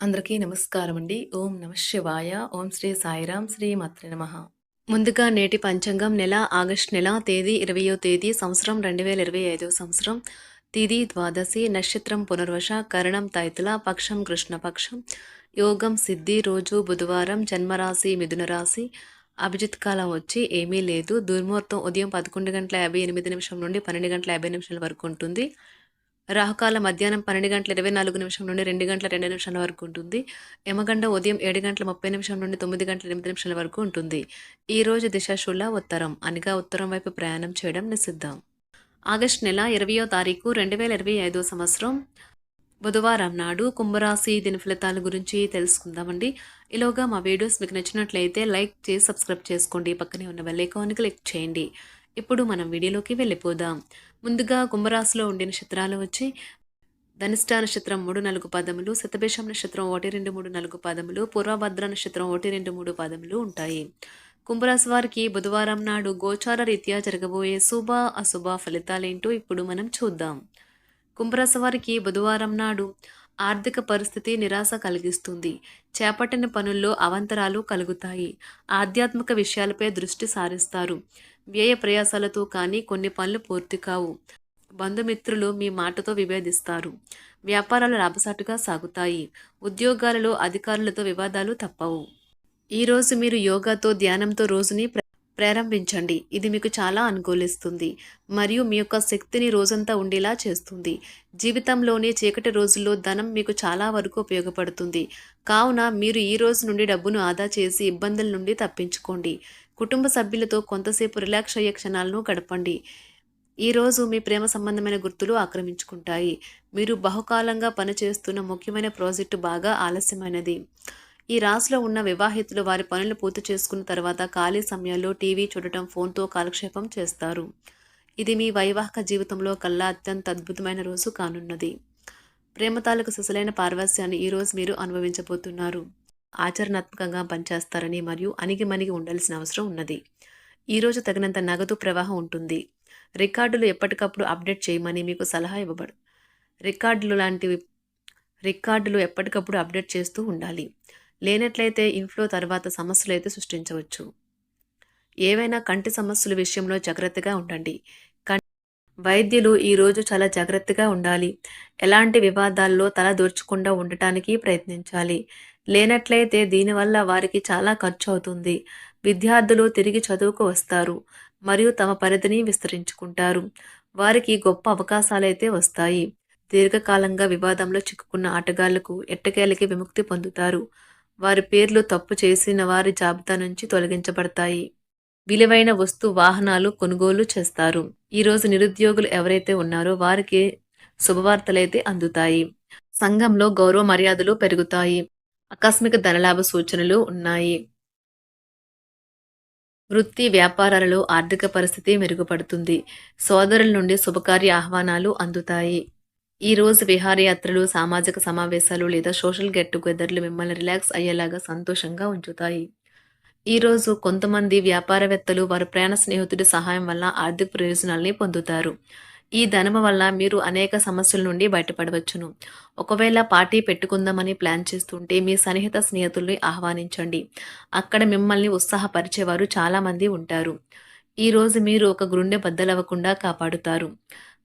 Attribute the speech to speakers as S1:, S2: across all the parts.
S1: అందరికీ నమస్కారం అండి. ఓం నమ శివాయ. ఓం శ్రీ సాయిరాం శ్రీ మాత్ర నమ. ముందుగా నేటి పంచాంగం నెల ఆగస్ట్ నెల తేదీ ఇరవయో తేదీ సంవత్సరం రెండు వేల ఇరవై ఐదో సంవత్సరం. తిది ద్వాదశి నక్షత్రం పునర్వశ కరణం తైతుల పక్షం కృష్ణపక్షం యోగం సిద్ధి రోజు బుధవారం జన్మరాశి మిథున రాశి. అభిజిత్ కాలం వచ్చి ఏమీ లేదు. దుర్ముహూర్తం ఉదయం పదకొండు గంటల యాభై ఎనిమిది నిమిషం నుండి పన్నెండు గంటల యాభై నిమిషాల వరకు ఉంటుంది. రాహుకాల మధ్యాహ్నం పన్నెండు గంటల ఇరవై నాలుగు నిమిషం నుండి రెండు గంటల రెండు నిమిషాల వరకు ఉంటుంది. యమగండ ఉదయం ఏడు గంటల ముప్పై నిమిషం నుండి తొమ్మిది గంటల ఎనిమిది నిమిషాల వరకు ఉంటుంది. ఈ రోజు దిశాశుల ఉత్తరం. అనగా ఉత్తరం వైపు ప్రయాణం చేయడం నిషిద్ధం. ఆగస్టు నెల ఇరవయో తారీఖు రెండు వేల ఇరవై ఐదో సంవత్సరం. బుధవారం నాడు కుంభరాశి దిన ఫలితాల గురించి తెలుసుకుందామండి. ఇలాగా మా వీడియోస్ మీకు నచ్చినట్లయితే లైక్ చేసి సబ్స్క్రైబ్ చేసుకోండి. పక్కనే ఉన్న బెల్ ఐకాన్ క్లిక్ చేయండి. ఇప్పుడు మనం వీడియోలోకి వెళ్ళిపోదాం. ముందుగా కుంభరాశిలో ఉండే నక్షత్రాలు వచ్చి ధనిష్ట నక్షత్రం మూడు నాలుగు పదములు శతభేషం నక్షత్రం ఒకటి రెండు మూడు నాలుగు పదములు పూర్వభద్ర నక్షత్రం ఒకటి రెండు మూడు పదములు ఉంటాయి. కుంభరాశి వారికి బుధవారం నాడు గోచార రీత్యా జరగబోయే శుభ అశుభ ఫలితాలేంటో ఇప్పుడు మనం చూద్దాం. కుంభరాశి వారికి బుధవారం నాడు ఆర్థిక పరిస్థితి నిరాశ కలిగిస్తుంది. చేపట్టిన పనుల్లో అవంతరాలు కలుగుతాయి. ఆధ్యాత్మిక విషయాలపై దృష్టి సారిస్తారు. వ్యయ ప్రయాసాలతో కానీ కొన్ని పనులు పూర్తి కావు. బంధుమిత్రులు మీ మాటతో విభేదిస్తారు. వ్యాపారాలు లాభసాటుగా సాగుతాయి. ఉద్యోగాలలో అధికారులతో వివాదాలు తప్పవు. ఈరోజు మీరు యోగాతో ధ్యానంతో రోజుని ప్రారంభించండి. ఇది మీకు చాలా అనుకూలిస్తుంది మరియు మీ యొక్క శక్తిని రోజంతా ఉండేలా చేస్తుంది. జీవితంలోని చీకటి రోజుల్లో ధనం మీకు చాలా వరకు ఉపయోగపడుతుంది. కావున మీరు ఈ రోజు నుండి డబ్బును ఆదా చేసి ఇబ్బందుల నుండి తప్పించుకోండి. కుటుంబ సభ్యులతో కొంతసేపు రిలాక్స్ అయ్యే క్షణాలను గడపండి. ఈరోజు మీ ప్రేమ సంబంధమైన గుర్తులు ఆక్రమించుకుంటాయి. మీరు బహుకాలంగా పనిచేస్తున్న ముఖ్యమైన ప్రాజెక్టు బాగా ఆలస్యమైనది. ఈ రాశిలో ఉన్న వివాహితులు వారి పనులు పూర్తి చేసుకున్న తర్వాత ఖాళీ సమయాల్లో టీవీ చూడటం ఫోన్తో కాలక్షేపం చేస్తారు. ఇది మీ వైవాహిక జీవితంలో కల్లా అత్యంత అద్భుతమైన రోజు కానున్నది. ప్రేమ తాలూకు సుసలైన పార్వస్యాన్ని ఈరోజు మీరు అనుభవించబోతున్నారు. ఆచరణాత్మకంగా పనిచేస్తారని మరియు అణిగిమణిగి ఉండాల్సిన అవసరం ఉన్నది. ఈరోజు తగినంత నగదు ప్రవాహం ఉంటుంది. రికార్డులు ఎప్పటికప్పుడు అప్డేట్ చేయమని మీకు సలహా ఇవ్వబడు రికార్డులు లాంటివి రికార్డులు ఎప్పటికప్పుడు అప్డేట్ చేస్తూ ఉండాలి. లేనట్లయితే ఇన్ఫ్లో తర్వాత సమస్యలు అయితే సృష్టించవచ్చు. ఏవైనా కంటి సమస్యల విషయంలో జాగ్రత్తగా ఉండండి. కం- వైద్యులు ఈరోజు చాలా జాగ్రత్తగా ఉండాలి. ఎలాంటి వివాదాల్లో తల దూర్చకుండా ఉండటానికి ప్రయత్నించాలి. లేనట్లయితే దీనివల్ల వారికి చాలా ఖర్చు అవుతుంది. విద్యార్థులు తిరిగి చదువుకు వస్తారు. మరియు తమ పరిధిని విస్తరించుకుంటారు. వారికి గొప్ప అవకాశాలైతే వస్తాయి. దీర్ఘకాలంగా వివాదంలో చిక్కుకున్న ఆటగాళ్ళకు ఎట్టకేలకి విముక్తి పొందుతారు. వారి పేర్లు తప్పు చేసిన వారి జాబితా నుంచి తొలగించబడతాయి. విలువైన వస్తు వాహనాలు కొనుగోలు చేస్తారు. ఈరోజు నిరుద్యోగులు ఎవరైతే ఉన్నారో వారికి శుభవార్తలైతే అందుతాయి. సంఘంలో గౌరవ మర్యాదలు పెరుగుతాయి. ఆకస్మిక ధనలాభ సూచనలు ఉన్నాయి. వృత్తి వ్యాపారాలలో ఆర్థిక పరిస్థితి మెరుగుపడుతుంది. సోదరుల నుండి శుభకార్య ఆహ్వానాలు అందుతాయి. ఈ రోజు విహారయాత్రలు సామాజిక సమావేశాలు లేదా సోషల్ గెట్ టుగెదర్లు మిమ్మల్ని రిలాక్స్ అయ్యేలాగా సంతోషంగా ఉంచుతాయి. ఈ రోజు కొంతమంది వ్యాపారవేత్తలు వారి ప్రయాణ స్నేహితుడి సహాయం వల్ల ఆర్థిక ప్రయోజనాల్ని పొందుతారు. ఈ ధనము వల్ల మీరు అనేక సమస్యల నుండి బయటపడవచ్చును. ఒకవేళ పార్టీ పెట్టుకుందామని ప్లాన్ చేస్తుంటే మీ సన్నిహిత స్నేహితుల్ని ఆహ్వానించండి. అక్కడ మిమ్మల్ని ఉత్సాహపరిచేవారు చాలామంది ఉంటారు. ఈరోజు మీరు ఒక గుండె బద్దలవ్వకుండా కాపాడుతారు.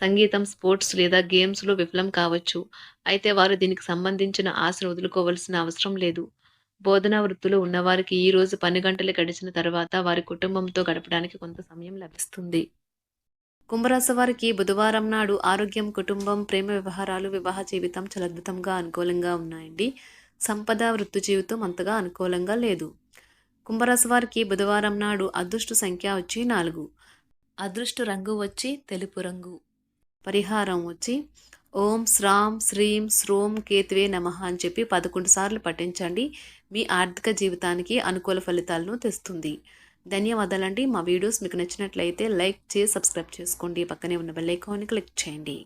S1: సంగీతం స్పోర్ట్స్ లేదా గేమ్స్లో విఫలం కావచ్చు. అయితే వారు దీనికి సంబంధించిన ఆశను వదులుకోవాల్సిన అవసరం లేదు. బోధనా వృత్తిలో ఉన్నవారికి ఈ రోజు పని గంటలు గడిచిన తర్వాత వారి కుటుంబంతో గడపడానికి కొంత సమయం లభిస్తుంది. కుంభరాశి వారికి బుధవారం నాడు ఆరోగ్యం కుటుంబం ప్రేమ వ్యవహారాలు వివాహ జీవితం చాలా అద్భుతంగా అనుకూలంగా ఉన్నాయండి. సంపద వృత్తి జీవితం అంతగా అనుకూలంగా లేదు. కుంభరాశి వారికి బుధవారం నాడు అదృష్ట సంఖ్య వచ్చి నాలుగు. అదృష్ట రంగు వచ్చి తెలుపు రంగు. పరిహారం వచ్చి ఓం శ్రాం శ్రీం శ్రోం కేతువే నమ అని చెప్పి పదకొండు సార్లు పఠించండి. మీ ఆర్థిక జీవితానికి అనుకూల ఫలితాలను తెస్తుంది. ధన్యవాదాలండి. మా వీడియోస్ మీకు నచ్చినట్లయితే లైక్ చేసి సబ్స్క్రైబ్ చేసుకోండి. పక్కనే ఉన్న బెల్ ఐకాన్ని క్లిక్ చేయండి.